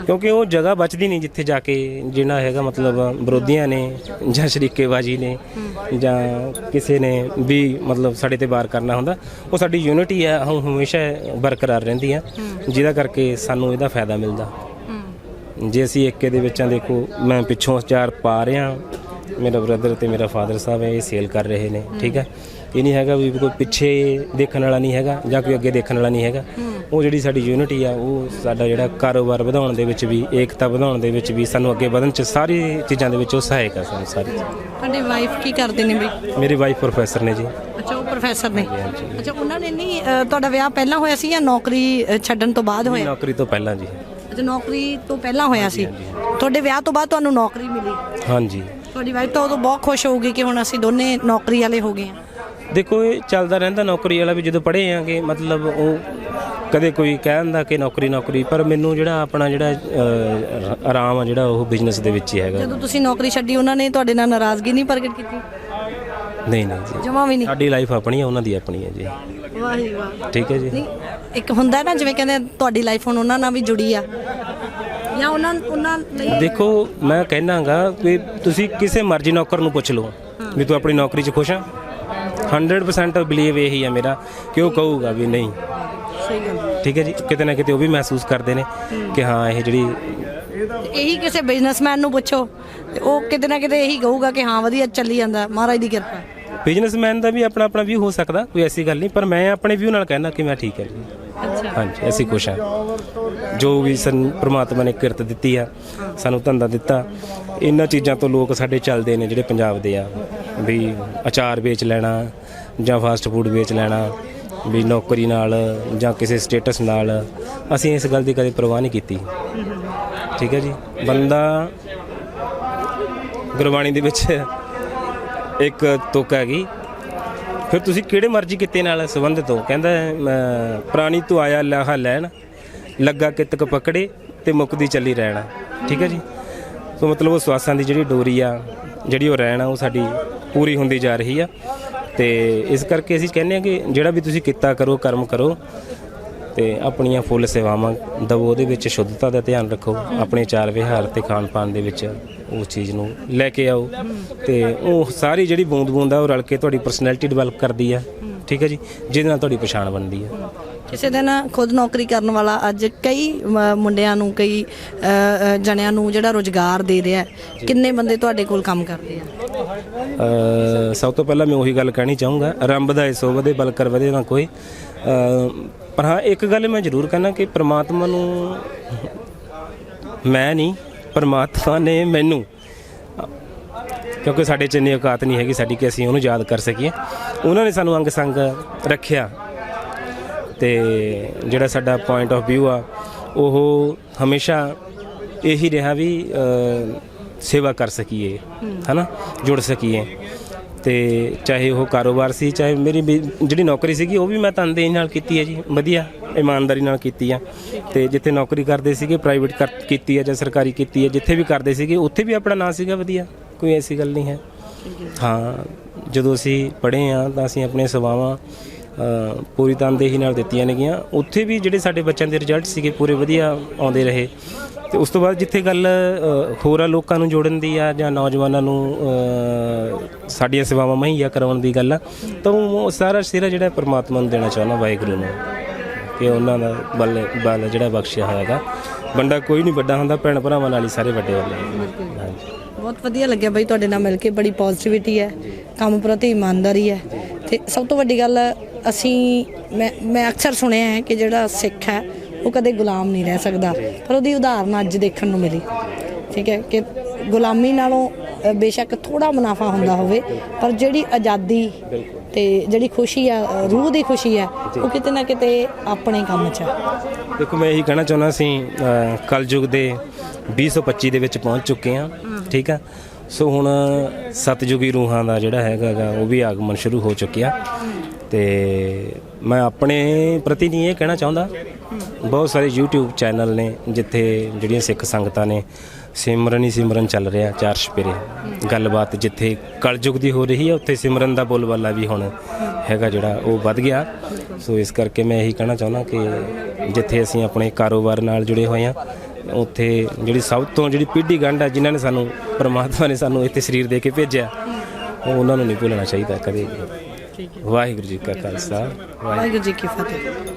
ਕਿਉਂਕਿ ਉਹ ਜਗ੍ਹਾ ਬਚਦੀ ਨਹੀਂ ਜਿੱਥੇ ਜਾ ਕੇ ਜਿਹੜਾ ਹੈਗਾ ਮਤਲਬ ਵਿਰੋਧੀਆਂ ਨੇ ਜਾਂ ਸ਼ਰੀਕੇਬਾਜੀ ਨੇ ਜਾਂ ਕਿਸੇ ਨੇ ਵੀ ਮਤਲਬ ਸਾਡੇ ਤੇ ਵਾਰ ਕਰਨਾ ਹੁੰਦਾ ਉਹ ਸਾਡੀ ਯੂਨਿਟੀ ਹੈ ਉਹ ਹਮੇਸ਼ਾ ਬਰਕਰਾਰ ਰਹਿੰਦੀ ਆ। ਜਿਹਦਾ ਕਰਕੇ ਸਾਨੂੰ ਇਹਦਾ ਫਾਇਦਾ ਮਿਲਦਾ। ਜੇ ਅਸੀਂ ਏਕੇ ਦੇ ਵਿੱਚਾਂ ਦੇਖੋ ਮੈਂ ਪਿੱਛੋਂ ਚਾਰ ਪਾ ਰਿਹਾ ਮੇਰਾ ਬ੍ਰਦਰ ਤੇ ਮੇਰਾ ਫਾਦਰ ਸਾਹਿਬ ਹੈ ਇਹ ਸੇਲ ਕਰ ਰਹੇ ਨੇ ਠੀਕ ਹੈ ਇਹ ਨਹੀਂ ਹੈਗਾ ਵੀ ਕੋਈ ਪਿੱਛੇ ਦੇਖਣ ਵਾਲਾ ਨਹੀਂ ਹੈਗਾ ਜਾਂ ਕੋਈ ਅੱਗੇ ਦੇਖਣ ਵਾਲਾ ਨਹੀਂ ਹੈਗਾ ਉਹ ਜਿਹੜੀ ਸਾਡੀ ਯੂਨਿਟੀ ਆ ਉਹ ਸਾਡਾ ਜਿਹੜਾ ਕਾਰੋਬਾਰ ਵਧਾਉਣ ਦੇ ਵਿੱਚ ਵੀ ਏਕਤਾ ਵਧਾਉਣ ਦੇ ਵਿੱਚ ਵੀ ਸਾਨੂੰ ਅੱਗੇ ਵਧਣ ਚ ਸਾਰੀ ਚੀਜ਼ਾਂ ਦੇ ਵਿੱਚ ਉਹ ਸਹਾਇਕ ਆ ਸਾਨੂੰ ਸਾਰੀ ਤੁਹਾਡੀ ਵਾਈਫ ਕੀ ਕਰਦੇ ਨੇ ਬਈ? ਮੇਰੀ ਵਾਈਫ ਪ੍ਰੋਫੈਸਰ ਨੇ ਜੀ ਅੱਛਾ ਉਹ ਪ੍ਰੋਫੈਸਰ ਨੇ। ਅੱਛਾ ਉਹਨਾਂ ਨੇ ਨਹੀਂ ਤੁਹਾਡਾ ਵਿਆਹ ਪਹਿਲਾਂ ਹੋਇਆ ਸੀ ਜਾਂ ਨੌਕਰੀ ਛੱਡਣ ਤੋਂ ਬਾਅਦ ਹੋਇਆ? ਨੌਕਰੀ ਤੋਂ ਪਹਿਲਾਂ ਜੀ। ਅੱਛਾ ਨੌਕਰੀ ਤੋਂ ਪਹਿਲਾਂ ਹੋਇਆ ਸੀ। ਤੁਹਾਡੇ ਵਿਆਹ ਤੋਂ ਬਾਅਦ ਤੁਹਾਨੂੰ ਨੌਕਰੀ ਮਿਲੀ? ਹਾਂਜੀ। ਤੁਹਾਡੀ ਵਾਈਫ ਤਾਂ ਉਦੋਂ ਬਹੁਤ ਖੁਸ਼ ਹੋਊਗੀ ਕਿ ਹੁਣ ਅਸੀਂ ਦੋਨੇ ਨੌਕਰੀ ਵਾਲੇ ਹੋ ਗਏ ਹਾਂ। ਦੇਖੋ ਇਹ ਚੱਲਦਾ ਰਹਿੰਦਾ ਨੌਕਰੀ ਵਾਲਾ ਵੀ ਜਦੋਂ ਪੜ੍ਹੇ ਆਂਗੇ ਮਤਲਬ ਉਹ ਕਦੇ ਕੋਈ ਕਹਿ ਦਿੰਦਾ ਕਿ ਨੌਕਰੀ ਨੌਕਰੀ ਪਰ ਮੈਨੂੰ ਜਿਹੜਾ ਆਪਣਾ ਜਿਹੜਾ ਅਹ, ਆਰਾਮ ਆ ਜਿਹੜਾ ਉਹ ਬਿਜ਼ਨਸ ਦੇ ਵਿੱਚ ਹੀ ਹੈਗਾ। ਜਦੋਂ ਤੁਸੀਂ ਨੌਕਰੀ ਛੱਡੀ ਉਹਨਾਂ ਨੇ ਤੁਹਾਡੇ ਨਾਲ ਨਾਰਾਜ਼ਗੀ ਨਹੀਂ ਪ੍ਰਗਟ ਕੀਤੀ? ਨਹੀਂ ਨਹੀਂ ਜੀ। ਜਮਾ ਵੀ ਨਹੀਂ? ਸਾਡੀ ਲਾਈਫ ਆਪਣੀ ਹੈ ਉਹਨਾਂ ਦੀ ਆਪਣੀ ਹੈ ਜੀ। ਵਾਹ ਜੀ ਵਾਹ। ਠੀਕ ਹੈ ਜੀ। ਨਹੀਂ ਇੱਕ ਹੁੰਦਾ ਨਾ ਜਿਵੇਂ ਕਹਿੰਦੇ ਤੁਹਾਡੀ ਲਾਈਫ ਹੁਣ ਉਹਨਾਂ ਨਾਲ ਵੀ ਜੁੜੀ ਆ। ਜਾਂ ਉਹਨਾਂ ਉਹਨਾਂ ਲਈ ਦੇਖੋ ਮੈਂ ਕਹਿਣਾਗਾ ਕਿ ਤੁਸੀਂ ਕਿਸੇ ਮਰਜ਼ੀ ਨੌਕਰ ਨੂੰ ਪੁੱਛ ਲਓ ਵੀ ਤੂੰ ਆਪਣੀ ਨੌਕਰੀ 'ਚ ਖੁਸ਼ ਆ। 100% ਬਲੀਵ ਇਹੀ ਆ ਮੇਰਾ ਕਿ ਉਹ ਕਹੂਗਾ ਵੀ ਨਹੀਂ। ਠੀਕ ਹੈ ਜੀ? ਕਿਤੇ ਨਾ ਕਿਤੇ ਉਹ ਵੀ ਮਹਿਸੂਸ ਕਰਦੇ ਨੇ ਕਿ ਹਾਂ ਇਹ ਜਿਹੜੀ ਇਹੀ ਕਿਸੇ ਬਿਜ਼ਨਸਮੈਨ ਨੂੰ ਪੁੱਛੋ ਉਹ ਕਿਤੇ ਨਾ ਕਿਤੇ ਇਹੀ ਕਹੂਗਾ ਕਿ ਹਾਂ ਵਧੀਆ ਚੱਲੀ ਜਾਂਦਾ ਮਹਾਰਾਜ ਦੀ ਕਿਰਪਾ। ਬਿਜ਼ਨਸਮੈਨ ਦਾ ਵੀ ਆਪਣਾ ਆਪਣਾ ਵਿਊ ਹੋ ਸਕਦਾ ਕੋਈ ਐਸੀ ਗੱਲ ਨਹੀਂ ਪਰ ਮੈਂ ਆਪਣੇ ਵਿਊ ਨਾਲ ਕਹਿਣਾ ਕਿ ਮੈਂ ਠੀਕ ਹੈ ਹਾਂਜੀ, ਅਸੀਂ ਖੁਸ਼ ਹਾਂ। ਜੋ ਵੀ ਸਾਨੂੰ, ਪ੍ਰਮਾਤਮਾ ਨੇ ਕਿਰਤ ਦਿੱਤੀ ਆ, ਸਾਨੂੰ ਧੰਦਾ ਦਿੱਤਾ। ਇਹਨਾਂ ਚੀਜ਼ਾਂ ਤੋਂ ਲੋਕ ਸਾਡੇ ਚੱਲਦੇ ਨੇ ਜਿਹੜੇ ਪੰਜਾਬ ਦੇ ਆ। ਵੀ ਅਚਾਰ ਵੇਚ ਲੈਣਾ, ਜਾਂ ਫਾਸਟ ਫੂਡ ਵੇਚ ਲੈਣਾ, ਵੀ ਨੌਕਰੀ ਨਾਲ, ਜਾਂ ਕਿਸੇ ਸਟੇਟਸ ਨਾਲ। ਅਸੀਂ ਇਸ ਗੱਲ ਦੀ ਕਦੇ ਪਰਵਾਹ ਨਹੀਂ ਕੀਤੀ। ਠੀਕ ਹੈ ਜੀ? ਬੰਦਾ ਗੁਰਬਾਣੀ ਦੇ ਵਿੱਚ ਇੱਕ ਤੁਕ ਹੈਗੀ ਫਿਰ ਤੁਸੀਂ ਕਿਹੜੇ ਮਰਜ਼ੀ ਕਿੱਤੇ ਨਾਲ ਸੰਬੰਧਿਤ ਹੋ? ਕਹਿੰਦਾ ਪ੍ਰਾਣੀ ਤੋਂ ਆਇਆ, ਲਾਹਾ ਲੈਣ, ਲੱਗਾ ਕਿਤਕ ਪਕੜੇ ਤੇ ਮੁਕਦੀ ਚੱਲੀ ਰਹਿਣਾ। ਠੀਕ ਹੈ ਜੀ? ਸੋ ਮਤਲਬ ਉਹ ਸਵਾਸਾਂ ਦੀ ਜਿਹੜੀ ਡੋਰੀ ਆ, ਜਿਹੜੀ ਉਹ ਰਹਿਣ ਆ, ਉਹ ਸਾਡੀ ਪੂਰੀ ਹੁੰਦੀ ਜਾ ਰਹੀ ਆ। ਤੇ ਇਸ ਕਰਕੇ ਅਸੀਂ ਕਹਿੰਦੇ ਆ ਕਿ ਜਿਹੜਾ ਵੀ ਤੁਸੀਂ ਕੀਤਾ ਕਰੋ, ਕਰਮ ਕਰੋ ਤੇ ਆਪਣੀਆਂ ਫੁੱਲ ਸੇਵਾਵਾਂ ਦਵੋ, ਉਹਦੇ ਵਿੱਚ ਸ਼ੁੱਧਤਾ ਦਾ ਧਿਆਨ ਰੱਖੋ। ਆਪਣੇ ਚਾਰ ਵਿਹਾਰ ਤੇ ਖਾਣ ਪਾਣ ਦੇ ਵਿੱਚ ਉਸ ਚੀਜ਼ ਨੂੰ ਲੈ ਕੇ ਆਓ। ਤੇ ਉਹ ਸਾਰੀ ਜਿਹੜੀ ਬੂੰਦ ਬੂੰਦ ਆ, ਉਹ ਰਲ ਕੇ ਤੁਹਾਡੀ ਪਰਸਨੈਲਿਟੀ ਡਿਵੈਲਪ ਕਰਦੀ ਆ। ਠੀਕ ਹੈ ਜੀ ਜਿਹਦੇ ਨਾਲ ਤੁਹਾਡੀ ਪਛਾਣ ਬਣਦੀ ਆ ਕਿਸੇ ਦਿਨ ਖੁਦ ਨੌਕਰੀ ਕਰਨ ਵਾਲਾ ਅੱਜ ਕਈ ਮੁੰਡਿਆਂ ਨੂੰ ਕਈ ਅ, ਅ, ਜਣਿਆਂ ਨੂੰ ਜਿਹੜਾ ਰੋਜ਼ਗਾਰ ਦੇ ਰਿਹਾ ਹੈ। ਕਿੰਨੇ ਬੰਦੇ ਤੁਹਾਡੇ ਕੋਲ ਕੰਮ ਕਰਦੇ ਆ? ਅ, ਸਭ ਤੋਂ ਪਹਿਲਾਂ ਮੈਂ ਉਹੀ ਗੱਲ ਕਹਿਣੀ ਚਾਹੂੰਗਾ ਰੰਬ ਦਾ ਸੋ ਵਧੇ ਬਲਕਰ ਵਧੇ ਨਾ ਕੋਈ। ਅ, ਪਰ ਹਾਂ ਇੱਕ ਗੱਲ ਮੈਂ ਜ਼ਰੂਰ ਕਹਿਣਾ ਕਿ ਪ੍ਰਮਾਤਮਾ ਨੂੰ ਮੈਂ ਨਹੀਂ ਪ੍ਰਮਾਤਮਾ ਨੇ ਮੈਨੂੰ ਕਿਉਂਕਿ ਸਾਡੇ ਚ ਇੰਨੀ ਔਕਾਤ ਨਹੀਂ ਹੈਗੀ ਸਾਡੀ ਕਿ ਅਸੀਂ ਉਹਨੂੰ ਯਾਦ ਕਰ ਸਕੀਏ। ਉਹਨਾਂ ਨੇ ਸਾਨੂੰ ਅੰਗ ਸੰਗ ਰੱਖਿਆ। ਤੇ ਜਿਹੜਾ ਸਾਡਾ ਪੁਆਇੰਟ ਆਫ View ਆ, ਉਹ ਹਮੇਸ਼ਾ ਇਹੀ ਰਿਹਾ ਵੀ ਸੇਵਾ ਕਰ ਸਕੀਏ, ਹਨਾ? ਜੁੜ ਸਕੀਏ। ਤੇ ਚਾਹੇ ਉਹ ਕਾਰੋਬਾਰ ਸੀ, ਚਾਹੇ ਮੇਰੀ ਵੀ ਜਿਹੜੀ ਨੌਕਰੀ ਸੀਗੀ, ਉਹ ਵੀ ਮੈਂ ਤਨਦੇਹੀ ਨਾਲ ਕੀਤੀ ਹੈ ਜੀ। ਵਧੀਆ, ਇਮਾਨਦਾਰੀ ਨਾਲ ਕੀਤੀ ਆ। ਤੇ ਜਿੱਥੇ ਨੌਕਰੀ ਕਰਦੇ ਸੀਗੇ ਪ੍ਰਾਈਵੇਟ ਕੀਤੀ ਹੈ ਜਾਂ ਸਰਕਾਰੀ ਕੀਤੀ ਹੈ ਜਿੱਥੇ ਵੀ ਕਰਦੇ ਸੀਗੇ, ਉੱਥੇ ਵੀ ਆਪਣਾ ਨਾਂ ਸੀਗਾ ਵਧੀਆ। ਕੋਈ ਐਸੀ ਗੱਲ ਨਹੀਂ ਹੈ। ਹਾਂ ਜਦੋਂ ਅਸੀਂ ਪੜ੍ਹੇ ਆ ਤਾਂ ਅਸੀਂ ਆਪਣੇ ਸੇਵਾਵਾਂ ਪੂਰੀ ਤਨਦੇਹੀ ਨਾਲ ਦਿੱਤੀਆਂ ਨੇਗੀਆਂ ਉੱਥੇ ਵੀ ਜਿਹੜੇ ਸਾਡੇ ਬੱਚਿਆਂ ਦੇ ਰਿਜ਼ਲਟ ਸੀਗੇ ਪੂਰੇ ਵਧੀਆ ਆਉਂਦੇ ਰਹੇ। ਤੇ ਉਸ ਤੋਂ ਬਾਅਦ ਜਿੱਥੇ ਗੱਲ ਹੋਰਾਂ ਲੋਕਾਂ ਨੂੰ ਜੋੜਨ ਦੀ ਆ ਜਾਂ ਨੌਜਵਾਨਾਂ ਨੂੰ ਸਾਡੀਆਂ ਸੇਵਾਵਾਂ ਮੁਹੱਈਆ ਕਰਾਉਣ ਦੀ ਗੱਲ ਆ ਤਾਂ ਉਹ ਸਾਰਾ ਸਿਰਾ ਜਿਹੜਾ ਪ੍ਰਮਾਤਮਾ ਨੂੰ ਦੇਣਾ ਚਾਹੁੰਦਾ ਵਾਹਿਗੁਰੂ ਨੂੰ। ਕਿ ਉਹਨਾਂ ਦਾ ਬਲ ਬਲ ਜਿਹੜਾ ਬਖਸ਼ਿਆ ਹੋਇਆਗਾ ਬੰਦਾ ਕੋਈ ਨਹੀਂ ਵੱਡਾ ਹੁੰਦਾ ਭੈਣ ਭਰਾਵਾਂ ਨਾਲ ਹੀ ਸਾਰੇ ਵੱਡੇ ਹੁੰਦੇ। ਹਾਂਜੀ। ਬਹੁਤ ਵਧੀਆ ਲੱਗਿਆ ਬਈ ਤੁਹਾਡੇ ਨਾਲ ਮਿਲ ਕੇ ਬੜੀ ਪੋਜ਼ਿਟਿਵਿਟੀ ਹੈ ਕੰਮ ਪ੍ਰਤੀ ਇਮਾਨਦਾਰੀ ਹੈ। ਤੇ ਸਭ ਤੋਂ ਵੱਡੀ ਗੱਲ ਅਸੀਂ ਮੈਂ ਮੈਂ ਅਕਸਰ ਸੁਣਿਆ ਹੈ ਕਿ ਜਿਹੜਾ ਸਿੱਖ ਹੈ ਉਹ ਕਦੇ ਗੁਲਾਮ ਨਹੀਂ ਰਹਿ ਸਕਦਾ। ਪਰ ਉਹਦੀ ਉਦਾਹਰਨ ਅੱਜ ਦੇਖਣ ਨੂੰ ਮਿਲੀ। ਠੀਕ ਹੈ ਕਿ ਗੁਲਾਮੀ ਨਾਲੋਂ ਬੇਸ਼ੱਕ ਥੋੜਾ ਮੁਨਾਫਾ ਹੁੰਦਾ ਹੋਵੇ ਪਰ ਜਿਹੜੀ ਆਜ਼ਾਦੀ ਤੇ ਜਿਹੜੀ ਖੁਸ਼ੀ ਆ ਰੂਹ ਦੀ ਖੁਸ਼ੀ ਹੈ ਉਹ ਕਿਤੇ ਨਾ ਕਿਤੇ ਆਪਣੇ ਕੰਮ 'ਚ ਹੈ। ਦੇਖੋ ਮੈਂ ਇਹੀ ਕਹਿਣਾ ਚਾਹੁੰਦਾ ਸੀ ਅ, ਕਲਯੁਗ ਦੇ 2025 ਦੇ ਵਿੱਚ ਪਹੁੰਚ ਚੁੱਕੇ ਹਾਂ। ਠੀਕ ਆ? ਸੋ ਹੁਣ ਸਤਜੁਗੀ ਰੂਹਾਂ ਦਾ ਜਿਹੜਾ ਹੈਗਾ ਉਹ ਵੀ ਆਗਮਨ ਸ਼ੁਰੂ ਹੋ ਚੁੱਕਿਆ। ਤੇ ਮੈਂ ਆਪਣੇ ਪ੍ਰਤੀ ਨਹੀਂ ਇਹ ਕਹਿਣਾ ਚਾਹੁੰਦਾ। ਬਹੁਤ ਸਾਰੇ YouTube ਚੈਨਲ ਨੇ, ਜਿੱਥੇ ਜਿਹੜੀਆਂ ਸਿੱਖ ਸੰਗਤਾਂ ਨੇ, ਸਿਮਰਨ ਹੀ ਸਿਮਰਨ ਚੱਲ ਰਿਹਾ, ਚਾਰ ਛਪੇਰੇ। ਗੱਲਬਾਤ ਜਿੱਥੇ ਕਲਯੁਗ ਦੀ ਹੋ ਰਹੀ ਹੈ ਉੱਥੇ ਸਿਮਰਨ ਦਾ ਬੋਲਬਾਲਾ ਵੀ ਹੁਣ ਹੈਗਾ ਜਿਹੜਾ, ਉਹ ਵੱਧ ਗਿਆ। ਸੋ ਇਸ ਕਰਕੇ ਮੈਂ ਇਹੀ ਕਹਿਣਾ ਚਾਹੁੰਦਾ ਕਿ ਜਿੱਥੇ ਅਸੀਂ ਆਪਣੇ ਕਾਰੋਬਾਰ ਨਾਲ ਜੁੜੇ ਹੋਏ ਹਾਂ ਉੱਥੇ ਜਿਹੜੀ ਸਭ ਤੋਂ ਜਿਹੜੀ ਪੀਢੀ ਗੰਢ ਹੈ ਜਿਨ੍ਹਾਂ ਨੇ ਸਾਨੂੰ ਪ੍ਰਮਾਤਮਾ ਨੇ ਸਾਨੂੰ ਇੱਥੇ ਸਰੀਰ ਦੇ ਕੇ ਭੇਜਿਆ ਉਹ ਉਹਨਾਂ ਨੂੰ ਨਹੀਂ ਭੁੱਲਣਾ ਚਾਹੀਦਾ ਕਦੇ ਵੀ। ਵਾਹਿਗੁਰੂ ਜੀ ਕਾ ਖਾਲਸਾ ਵਾਹਿਗੁਰੂ ਜੀ ਕੀ ਫਤਿਹ।